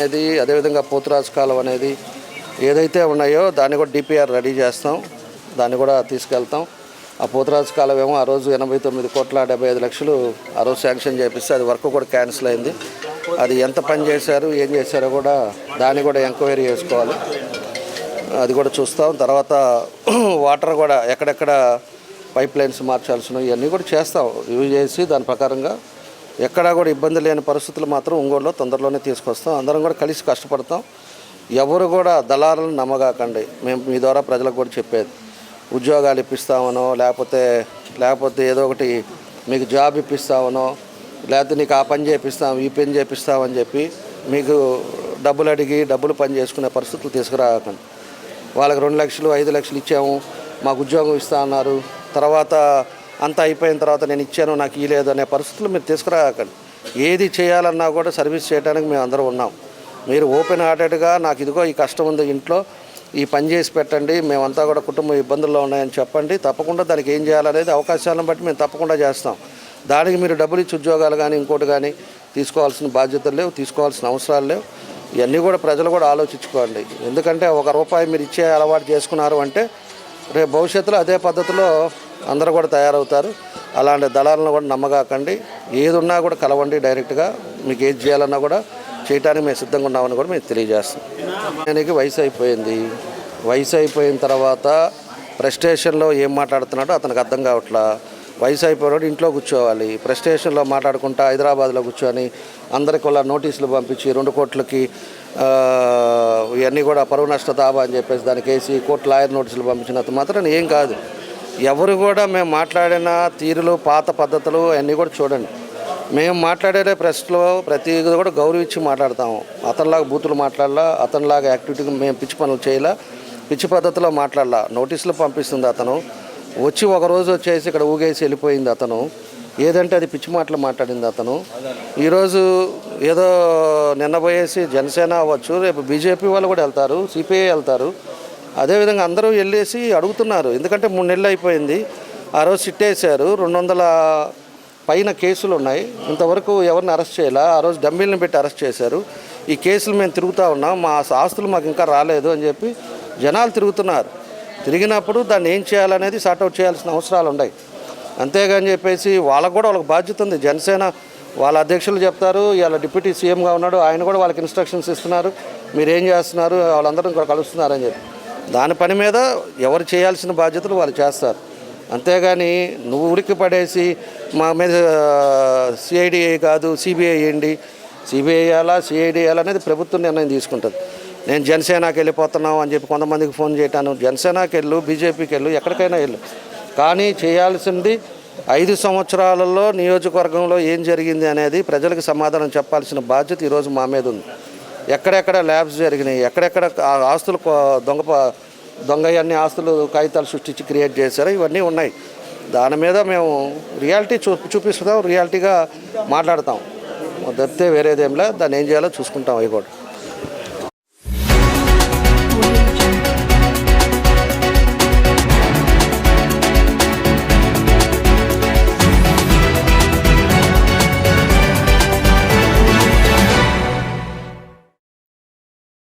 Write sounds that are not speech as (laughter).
అనేది అదేవిధంగా పోతురాజు కాలం అనేది ఏదైతే ఉన్నాయో దాన్ని కూడా డిపిఆర్ రెడీ చేస్తాం. దాన్ని కూడా తీసుకెళ్తాం. ఆ పోతురాజు కాలం ఏమో ఆ రోజు ఎనభై తొమ్మిది కోట్ల డెబ్బై ఐదు లక్షలు ఆ రోజు శాంక్షన్ చేపిస్తే అది వర్క్ కూడా క్యాన్సిల్ అయింది. అది ఎంత పని చేశారు ఏం చేశారో కూడా దాన్ని కూడా ఎంక్వైరీ చేసుకోవాలి. అది కూడా చూస్తాం. తర్వాత (clears throat) వాటర్ కూడా ఎక్కడెక్కడ పైప్ లైన్స్ మార్చాల్సిన ఇవన్నీ కూడా చేస్తాం. యూజ్ చేసి దాని ప్రకారంగా ఎక్కడా కూడా ఇబ్బంది లేని పరిస్థితులు మాత్రం ఒంగోలులో తొందరలోనే తీసుకొస్తాం. అందరం కూడా కలిసి కష్టపడతాం. ఎవరు కూడా దళారులను నమ్మగాకండి. మేము మీ ద్వారా ప్రజలకు కూడా చెప్పేది. ఉద్యోగాలు ఇప్పిస్తామనో లేకపోతే లేకపోతే ఏదో ఒకటి మీకు జాబ్ ఇప్పిస్తామనో లేకపోతే నీకు ఆ పని చేపిస్తాం ఈ పని చేపిస్తామని చెప్పి మీకు డబ్బులు అడిగి డబ్బులు పని చేసుకునే పరిస్థితులు తీసుకురాకండి. వాళ్ళకి రెండు లక్షలు ఐదు లక్షలు ఇచ్చాము మాకు ఉద్యోగం ఇస్తా అన్నారు. తర్వాత అంతా అయిపోయిన తర్వాత నేను ఇచ్చాను నాకు ఇలేదు అనే పరిస్థితులు మీరు తీసుకురాకండి. ఏది చేయాలన్నా కూడా సర్వీస్ చేయడానికి మేము అందరం ఉన్నాం. మీరు ఓపెన్ హార్టెడ్గా నాకు ఇదిగో ఈ కష్టం ఉంది ఇంట్లో ఈ పని చేసి పెట్టండి మేమంతా కూడా కుటుంబ ఇబ్బందుల్లో ఉన్నాయని చెప్పండి. తప్పకుండా దానికి ఏం చేయాలనేది అవకాశాలను బట్టి మేము తప్పకుండా చేస్తాం. దానికి మీరు డబ్బులు ఇచ్చి ఉద్యోగాలు కానీ ఇంకోటి కానీ తీసుకోవాల్సిన బాధ్యతలు లేవు తీసుకోవాల్సిన అవసరాలు లేవు. ఇవన్నీ కూడా ప్రజలు కూడా ఆలోచించుకోండి. ఎందుకంటే ఒక రూపాయి మీరు ఇచ్చే అలవాటు చేసుకున్నారు అంటే రేపు భవిష్యత్తులో అదే పద్ధతిలో అందరూ కూడా తయారవుతారు. అలాంటి దళాలను కూడా నమ్మగాకండి. ఏది ఉన్నా కూడా కలవండి డైరెక్ట్గా. మీకు ఏది చేయాలన్నా కూడా చేయడానికి మేము సిద్ధంగా ఉన్నామని కూడా మేము తెలియజేస్తాం ఆయనకి వయసు అయిపోయింది. వయసు అయిపోయిన తర్వాత ప్రెస్టేషన్లో ఏం మాట్లాడుతున్నాడో అతనికి అర్థం కావట్లా. వయసు అయిపోయినాడు ఇంట్లో కూర్చోవాలి. ప్రెస్టేషన్లో మాట్లాడుకుంటా హైదరాబాద్లో కూర్చొని అందరికి వాళ్ళ నోటీసులు పంపించి రెండు కోట్లకి ఇవన్నీ కూడా పరువు నష్ట దాబా అని చెప్పేసి దానికి వేసి కోర్టు లాయర్ నోటీసులు పంపించినంత మాత్రం ఏం కాదు. ఎవరు కూడా మేము మాట్లాడిన తీరులు పాత పద్ధతులు అన్నీ కూడా చూడండి. మేము మాట్లాడే ప్రెస్లో ప్రతి కూడా గౌరవించి మాట్లాడతాము. అతనిలాగా బూతులు మాట్లాడాలా అతనిలాగా యాక్టివిటీ మేము పిచ్చి పనులు చేయాలా పిచ్చి పద్ధతిలో మాట్లాడాలా. నోటీసులు పంపిస్తుంది అతను. వచ్చి ఒక రోజు వచ్చేసి ఇక్కడ ఊగేసి వెళ్ళిపోయింది అతను. ఏదంటే అది పిచ్చి మాటలు మాట్లాడింది అతను. ఈరోజు ఏదో నిన్న పోయేసి జనసేన అవ్వచ్చు రేపు బీజేపీ వాళ్ళు కూడా వెళ్తారు సిపిఐ వెళ్తారు. అదేవిధంగా అందరూ వెళ్ళేసి అడుగుతున్నారు. ఎందుకంటే మూడు నెలలు అయిపోయింది. ఆ రోజు సిట్టేశారు రెండు వందల పైన కేసులు ఉన్నాయి. ఇంతవరకు ఎవరిని అరెస్ట్ చేయాలా? ఆ రోజు డమ్మీలను పెట్టి అరెస్ట్ చేశారు. ఈ కేసులు మేము తిరుగుతూ ఉన్నాం. మా ఆస్తులు మాకు ఇంకా రాలేదు అని చెప్పి జనాలు తిరుగుతున్నారు. తిరిగినప్పుడు దాన్ని ఏం చేయాలనేది సార్ట్అవుట్ చేయాల్సిన అవసరాలు ఉన్నాయి. అంతేగాని చెప్పేసి వాళ్ళకు కూడా వాళ్ళకి బాధ్యత ఉంది. జనసేన వాళ్ళ అధ్యక్షులు చెప్తారు. ఇవాళ డిప్యూటీ సీఎంగా ఉన్నాడు. ఆయన కూడా వాళ్ళకి ఇన్స్ట్రక్షన్స్ ఇస్తున్నారు. మీరు ఏం చేస్తున్నారు వాళ్ళందరూ ఇక్కడ కలుస్తున్నారని చెప్పి. దాని పని మీద ఎవరు చేయాల్సిన బాధ్యతలు వాళ్ళు చేస్తారు. అంతేగాని నువ్వు ఉరికి పడేసి మా మీద సిఐడిఐ కాదు సిబిఐ ఏంటి సిబిఐ వేయాలా సిఐడి వేయాలా అనేది ప్రభుత్వం నిర్ణయం తీసుకుంటుంది. నేను జనసేనకి వెళ్ళిపోతున్నాం అని చెప్పి కొంతమందికి ఫోన్ చేయటాను జనసేనకి వెళ్ళు బీజేపీకి వెళ్ళు ఎక్కడికైనా వెళ్ళు. కానీ చేయాల్సింది ఐదు సంవత్సరాలలో నియోజకవర్గంలో ఏం జరిగింది అనేది ప్రజలకు సమాధానం చెప్పాల్సిన బాధ్యత ఈరోజు మా మీద ఉంది. ఎక్కడెక్కడ ల్యాబ్స్ జరిగినాయి ఎక్కడెక్కడ ఆస్తులు దొంగ ప- దొంగ అన్ని ఆస్తులు కాగితాలు సృష్టించి క్రియేట్ చేశారు ఇవన్నీ ఉన్నాయి. దాని మీద మేము రియాలిటీ చూ చూపిస్తాం రియాలిటీగా మాట్లాడతాం. తప్పితే వేరేదేంలా దాన్ని ఏం చేయాలో చూసుకుంటాం అవి కూడా